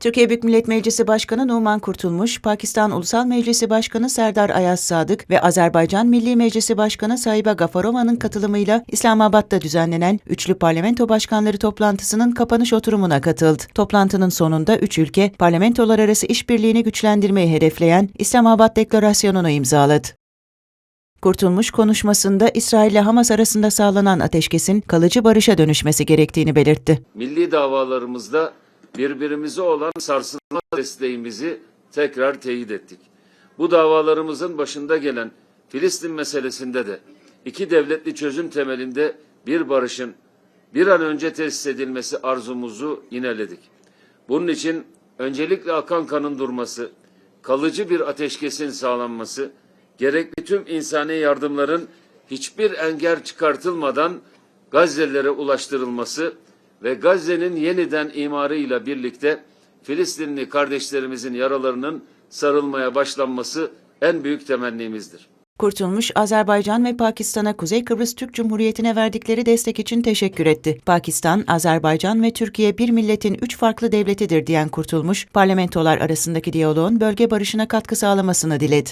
Türkiye Büyük Millet Meclisi Başkanı Numan Kurtulmuş, Pakistan Ulusal Meclisi Başkanı Serdar Ayaz Sadık ve Azerbaycan Milli Meclisi Başkanı Sahiba Gafarova'nın katılımıyla İslamabad'da düzenlenen Üçlü Parlamento Başkanları toplantısının kapanış oturumuna katıldı. Toplantının sonunda üç ülke parlamentolar arası işbirliğini güçlendirmeyi hedefleyen İslamabad Deklarasyonu'nu imzaladı. Kurtulmuş konuşmasında İsrail ile Hamas arasında sağlanan ateşkesin kalıcı barışa dönüşmesi gerektiğini belirtti. milli davalarımızda birbirimize olan sarsılmaz desteğimizi tekrar teyit ettik. Bu davalarımızın başında gelen Filistin meselesinde de iki devletli çözüm temelinde bir barışın bir an önce tesis edilmesi arzumuzu yineledik. Bunun için öncelikle akan kanın durması, kalıcı bir ateşkesin sağlanması, gerekli tüm insani yardımların hiçbir engel çıkartılmadan Gazze'lilere ulaştırılması ve Gazze'nin yeniden imarıyla birlikte Filistinli kardeşlerimizin yaralarının sarılmaya başlanması en büyük temennimizdir. Kurtulmuş, Azerbaycan ve Pakistan'a Kuzey Kıbrıs Türk Cumhuriyeti'ne verdikleri destek için teşekkür etti. Pakistan, Azerbaycan ve Türkiye bir milletin üç farklı devletidir diyen Kurtulmuş, parlamentolar arasındaki diyaloğun bölge barışına katkı sağlamasını diledi.